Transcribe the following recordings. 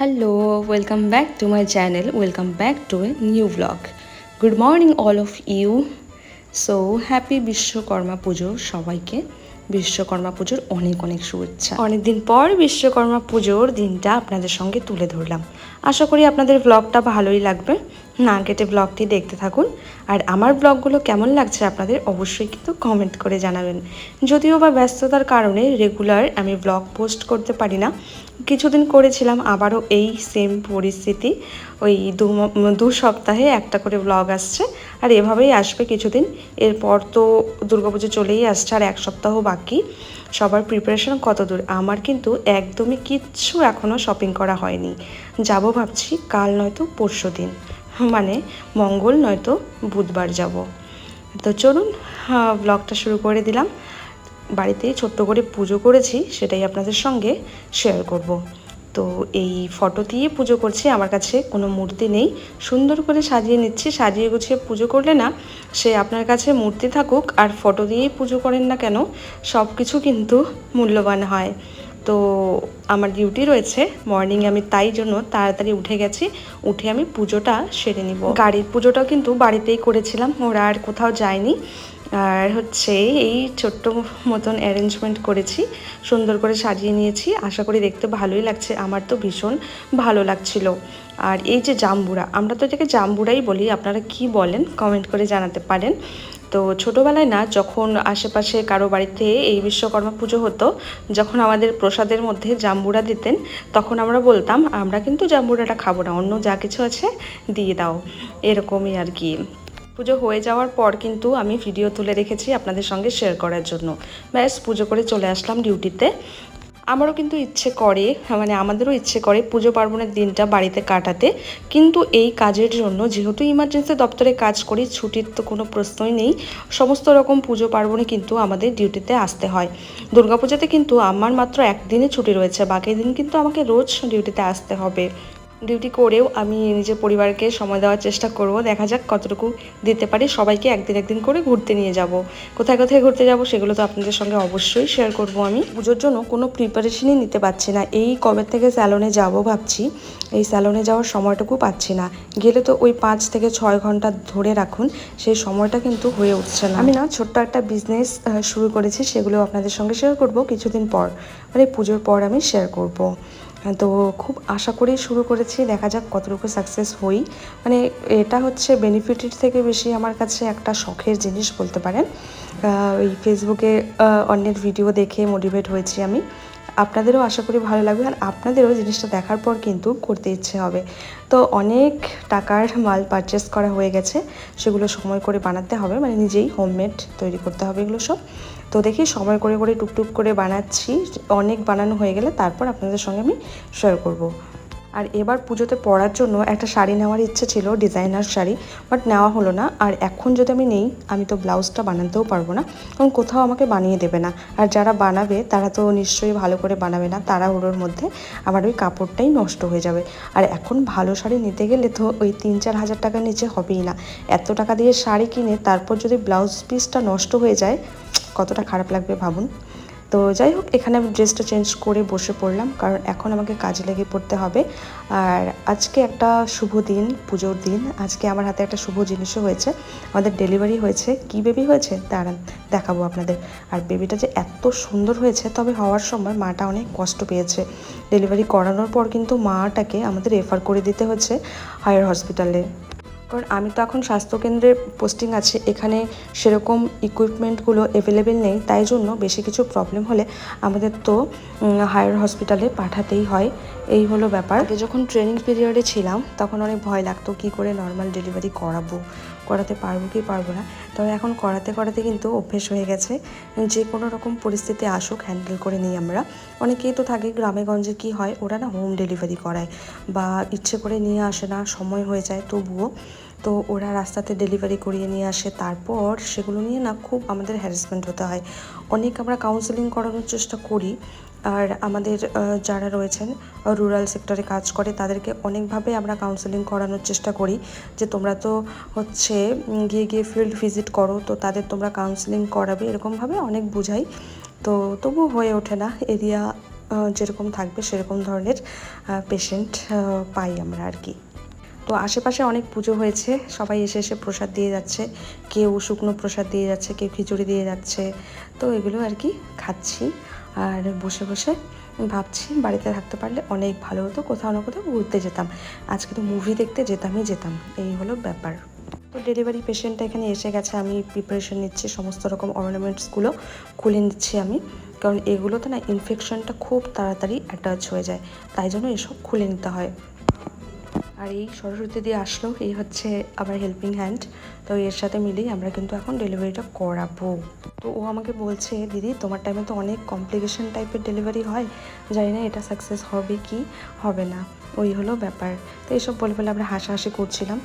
Hello, welcome back to my channel welcome back to a new blog good morning all of you so happy Vishwakarma Puja সবাইকে। বিশ্বকর্মা পুজোর অনেক অনেক শুভেচ্ছা। অনেকদিন পর বিশ্বকর্মা পুজোর দিনটা আপনাদের সঙ্গে তুলে ধরলাম। আশা করি আপনাদের ব্লগটা ভালোই লাগবে। না কেটে ব্লগটি দেখতে থাকুন। আর আমার ব্লগগুলো কেমন লাগছে আপনাদের অবশ্যই কিন্তু কমেন্ট করে জানাবেন। যদিও বা ব্যস্ততার কারণে রেগুলার আমি ব্লগ পোস্ট করতে পারি না। কিছুদিন করেছিলাম, আবারও এই সেম পরিস্থিতি। ওই দু দু সপ্তাহে একটা করে ব্লগ আসছে, আর এভাবেই আসবে কিছুদিন। এরপর তো দুর্গাপুজো চলেই আসছে, আর এক সপ্তাহ বাকি। সবার প্রিপারেশন কত দূর? আমার কিন্তু একদমই কিচ্ছু এখনও শপিং করা হয়নি। যাব ভাবছি, কাল নয়তো পরশু দিন। মানে মঙ্গল নয়তো বুধবার যাব। তো চলুন ব্লগটা শুরু করে দিলাম। বাড়িতেই ছোট্ট করে পুজো করেছি, সেটাই আপনাদের সঙ্গে শেয়ার করব। তো এই ফটো দিয়ে পুজো করছি, আমার কাছে কোনো মূর্তি নেই। সুন্দর করে সাজিয়ে নিচ্ছি, সাজিয়ে গুছিয়ে পুজো করলে না, সে আপনার কাছে মূর্তি থাকুক আর ফটো দিয়েই পুজো করেন না কেন সব কিছু কিন্তু মূল্যবান হয়। তো আমার ডিউটি রয়েছে মর্নিং আমি তাই জন্য তাড়াতাড়ি উঠে গেছি, উঠে আমি পুজোটা সেরে নিব। গাড়ির পুজোটাও কিন্তু বাড়িতেই করেছিলাম, ওরা আর কোথাও যায়নি। আর হচ্ছে এই ছোট্ট মতন অ্যারেঞ্জমেন্ট করেছি, সুন্দর করে সাজিয়ে নিয়েছি। আশা করি দেখতে ভালোই লাগছে, আমার তো ভীষণ ভালো লাগছিল। আর এই যে জাম্বুরা, আমরা তো এটাকে জাম্বুরাই বলি, আপনারা কি বলেন কমেন্ট করে জানাতে পারেন। তো ছোটোবেলায় না, যখন আশেপাশে কারও বাড়িতে এই বিশ্বকর্মা পুজো হতো, যখন আমাদের প্রসাদের মধ্যে জাম্বুরা দিতেন, তখন আমরা বলতাম, আমরা কিন্তু জাম্বুরাটা খাব না, অন্য যা কিছু আছে দিয়ে দাও। এরকমই আর কি। পুজো হয়ে যাওয়ার পর কিন্তু আমি ভিডিও তুলে রেখেছি আপনাদের সঙ্গে শেয়ার করার জন্য। ব্যাস, পুজো করে চলে আসলাম ডিউটিতে আমারও কিন্তু ইচ্ছে করে মানে আমাদেরও ইচ্ছে করে পুজো পার্বণের দিনটা বাড়িতে কাটাতে। কিন্তু এই কাজের জন্য, যেহেতু ইমার্জেন্সি দপ্তরে কাজ করি, ছুটির তো কোনো প্রশ্নই নেই, সমস্ত রকম পুজো পার্বণে কিন্তু আমাদের ডিউটিতে আসতে হয়। দুর্গাপূজাতে কিন্তু আমার মাত্র একদিনই ছুটি রয়েছে, বাকি দিন কিন্তু আমাকে রোজ ডিউটিতে আসতে হবে। ডিউটি করেও আমি নিজের পরিবারকে সময় দেওয়ার চেষ্টা করব। দেখা যাক কতটুকু দিতে পারি। সবাইকে একদিন একদিন করে ঘুরতে নিয়ে যাব। কোথায় কোথায় ঘুরতে যাব সেগুলো তো আপনাদের সঙ্গে অবশ্যই শেয়ার করব আমি। পুজোর জন্য কোনো প্রিপারেশনই নিতে পারছি না। এই কবে থেকে স্যালনে যাব ভাবছি। এই স্যালনে যাওয়ার সময়টুকু পাচ্ছি না। গেলে তো ওই পাঁচ থেকে ছয় ঘণ্টা ধরে রাখুন। সেই সময়টা কিন্তু হয়ে উঠছে না। আমি না ছোট্ট একটা বিজনেস শুরু করেছি। সেগুলো আপনাদের সঙ্গে শেয়ার করব। কিছুদিন পর মানে পুজোর পর আমি শেয়ার করব। তো খুব আশা করেই শুরু করেছি, দেখা যাক কতটুকু সাকসেস হই। মানে এটা হচ্ছে বেনিফিটের থেকে বেশি আমার কাছে একটা শখের জিনিস বলতে পারেন। এই ফেসবুকে অন্যের ভিডিও দেখে মোটিভেট হয়েছি আমি। আপনাদেরও আশা করি ভালো লাগবে আর আপনাদেরও জিনিসটা দেখার পর কিন্তু করতে ইচ্ছে হবে। তো অনেক টাকার মাল পারচেস করা হয়ে গেছে, সেগুলো সময় করে বানাতে হবে মানে নিজেই হোমমেড তৈরি করতে হবে এগুলো সব। তো দেখি সময় করে করে, টুকটুক করে বানাচ্ছি, অনেক বানানো হয়ে গেলে তারপর আপনাদের সঙ্গে আমি শেয়ার করব। আর এবার পুজোতে পরার জন্য একটা শাড়ি নেওয়ার ইচ্ছে ছিল ডিজাইনার শাড়ি বাট নেওয়া হলো না। আর এখন যদি আমি নেই, আমি তো ব্লাউজটা বানাতেও পারব না। কারণ কোথাও আমাকে বানিয়ে দেবে না। আর যারা বানাবে, তারা তো নিশ্চয়ই ভালো করে বানাবে না। তারা ওর মধ্যে আমার ওই কাপড়টাই নষ্ট হয়ে যাবে। আর এখন ভালো শাড়ি নিতে গেলে তো ওই তিন চার হাজার টাকার নিচে হবেই না। এত টাকা দিয়ে শাড়ি কিনে, তারপর যদি ব্লাউজ পিসটা নষ্ট হয়ে যায়, কতটা খারাপ লাগবে ভাবুন? তো যাই হোক, এখানে আমি ড্রেসটা চেঞ্জ করে বসে পড়লাম, কারণ এখন আমাকে কাজে লেগে পড়তে হবে। আর আজকে একটা শুভ দিন, পুজোর দিন। আজকে আমার হাতে একটা শুভ জিনিসও হয়েছে। আমাদের ডেলিভারি হয়েছে। কি বেবি হয়েছে? দাঁড়ান, দেখাবো আপনাদের। আর বেবিটা যে এত সুন্দর হয়েছে, তবে হওয়ার সময় মাটা অনেক কষ্ট পেয়েছে। ডেলিভারি করানোর পর কিন্তু মাটাকে আমাদের রেফার করে দিতে হচ্ছে হায়ার হসপিটালে কারণ আমি তো এখন স্বাস্থ্যকেন্দ্রে পোস্টিং আছে, এখানে সেরকম ইকুইপমেন্টগুলো অ্যাভেলেবেল নেই, তাই জন্য বেশি কিছু প্রবলেম হলে আমাদের তো হায়ার হসপিটালে পাঠাতেই হয়, এই হলো ব্যাপার। আগে যখন ট্রেনিং পিরিয়ডে ছিলাম, তখন অনেক ভয় লাগতো, কি করে নর্মাল ডেলিভারি করাবো, করাতে পারব কি পারব না? তবে এখন করাতে করাতে কিন্তু অভ্যেস হয়ে গেছে, যে কোনো রকম পরিস্থিতি আসুক হ্যান্ডেল করে নিই আমরা। অনেকেই তো থাকে গ্রামে গঞ্জে কি হয়, ওরা না হোম ডেলিভারি করায়, বা ইচ্ছে করে নিয়ে আসে না, সময় হয়ে যায়, তবুও তো ওরা রাস্তাতে ডেলিভারি করিয়ে নিয়ে আসে। তারপর সেগুলো নিয়ে না খুব আমাদের হ্যারাসমেন্ট হতে হয়। অনেক আমরা কাউন্সেলিং করানোর চেষ্টা করি। আর আমাদের যারা রয়েছেন রুরাল সেক্টরে কাজ করে, তাদেরকে অনেকভাবে আমরা কাউন্সেলিং করানোর চেষ্টা করি। যে তোমরা তো হচ্ছে গিয়ে গিয়ে ফিল্ড ভিজিট করো, তো তাদের তোমরা কাউন্সেলিং করাবে, এরকমভাবে অনেক বুঝাই। তো তবু হয়ে ওঠে না। এরিয়া যেরকম থাকবে সেরকম ধরনের পেশেন্ট পাই আমরা আর কি। তো আশেপাশে অনেক পুজো হয়েছে। সবাই এসে এসে প্রসাদ দিয়ে যাচ্ছে। কেউ শুকনো প্রসাদ দিয়ে যাচ্ছে, কেউ খিচুড়ি দিয়ে যাচ্ছে। তো এগুলো আর কি খাচ্ছি। আর বসে বসে ভাবছি বাড়িতে থাকতে পারলে অনেক ভালো হতো, কোথাও না কোথাও ঘুরতে যেতাম। আজকে তো মুভি দেখতে যেতামই যেতাম, এই হলো ব্যাপার। তো ডেলিভারি পেশেন্টটা এখানে এসে গেছে, আমি প্রিপারেশন নিচ্ছি, সমস্ত রকম অর্নামেন্টসগুলো খুলে নিচ্ছি আমি। কারণ এগুলোতে না ইনফেকশনটা খুব তাড়াতাড়ি অ্যাটাচ হয়ে যায়, তাই জন্য এসব খুলে নিতে হয়। আর এই সরস্বতী দিয়ে আসলো, এই হচ্ছে আমার হেল্পিং হ্যান্ড তো এর সাথে মিলেই আমরা কিন্তু এখন ডেলিভারিটা করাবো। তো ও আমাকে বলছে, দিদি, তোমার টাইমে তো অনেক কমপ্লিকেশন টাইপের ডেলিভারি হয়। জানি না এটা সাকসেস হবে কি, হবে না। ওই হলো ব্যাপার। তো এইসব বলে বলে আমরা হাসাহাসি করছিলাম।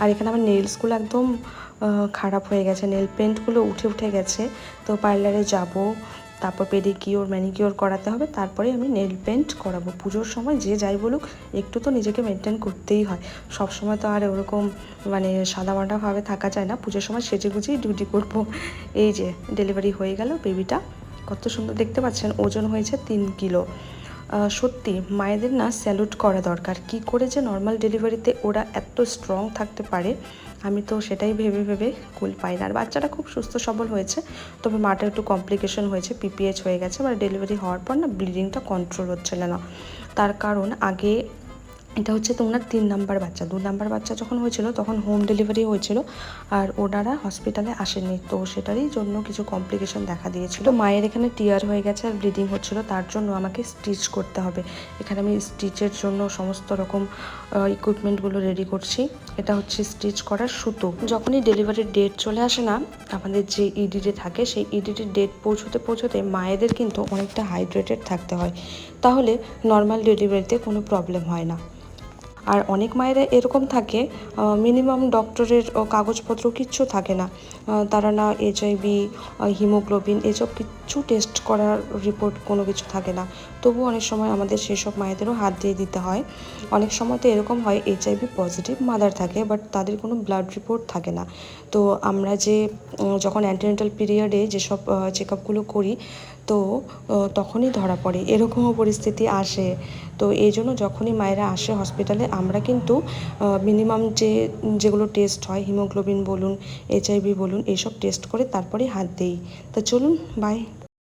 আর এখানে আমার নেলসগুলো একদম খারাপ হয়ে গেছে। নেল পেন্টগুলো উঠে উঠে গেছে। তো পার্লারে যাব। তারপর পেডিকিওর ম্যানিকিওর করাতে হবে, তারপরে আমি নেল পেন্ট করাবো। পুজোর সময় যে যাই বলুক, একটু তো নিজেকে মেনটেন করতেই হয়। সব সময় তো আর ওরকম মানে সাদামাটাভাবে থাকা যায় না। পুজোর সময় সেজে গুজেই ডিউটি করব। এই যে ডেলিভারি হয়ে গেল বেবিটা কত সুন্দর, দেখতে পাচ্ছেন? ওজন হয়েছে তিন কিলো। সত্যি, মায়েদের না স্যালুট করা দরকার। কি করে যে নর্মাল ডেলিভারিতে ওরা এত স্ট্রং থাকতে পারে, আমি তো সেটাই ভেবে ভেবে কুল পাই না। আর বাচ্চাটা খুব সুস্থ সবল হয়েছে, তবে মাটা একটু কমপ্লিকেশন হয়েছে পিপিএইচ হয়ে গেছে বা ডেলিভারি হওয়ার পর না ব্লিডিংটা কন্ট্রোল হচ্ছিল না। তার কারণ আগে এটা হচ্ছে তোমার তিন নাম্বার বাচ্চা। দু নাম্বার বাচ্চা যখন হয়েছিল, তখন হোম ডেলিভারি হয়েছিল আর ওনারা হসপিটালে আসেননি। তো সেটারই জন্য কিছু কমপ্লিকেশন দেখা দিয়েছিল। মায়ের এখানে টিয়ার হয়ে গেছে আর ব্লিডিং হচ্ছিল, তার জন্য আমাকে স্টিচ করতে হবে। এখানে আমি স্টিচের জন্য সমস্ত রকম ইকুইপমেন্টগুলো রেডি করছি। এটা হচ্ছে স্টিচ করার সুতো। যখনই ডেলিভারির ডেট চলে আসে না, আমাদের যে ইডিটে থাকে, সেই ইডিটের ডেট পৌঁছতে পৌঁছতে মায়েদের কিন্তু অনেকটা হাইড্রেটেড থাকতে হয়। তাহলে নর্মাল ডেলিভারিতে কোনো প্রবলেম হয় না। আর অনেক মায়েরা এরকম থাকে মিনিমাম ডক্টরের কাগজপত্র কিচ্ছু থাকে না। তারা না এইচআইভি হিমোগ্লোবিন এসব কিচ্ছু টেস্ট করার রিপোর্ট কোনো কিছু থাকে না। তবু অনেক সময় আমাদের সেসব মায়েদেরও হাত দিয়ে দিতে হয়। অনেক সময় তো এরকম হয় এইচআইভি পজিটিভ মাদার থাকে বাট তাদের কোনো ব্লাড রিপোর্ট থাকে না। তো আমরা যে যখন অ্যান্টিনেটাল পিরিয়ডে যেসব চেক আপগুলো করি তো তখনই ধরা পড়ে। এরকমও পরিস্থিতি আসে। তো এই জন্য যখনই মায়েরা আসে হসপিটালে আমরা কিন্তু মিনিমাম যে, যেগুলো টেস্ট হয় হিমোগ্লোবিন বলুন এইচআইভি বলুন এইসব টেস্ট করে তারপরে হাত দিই। তো চলুন বাই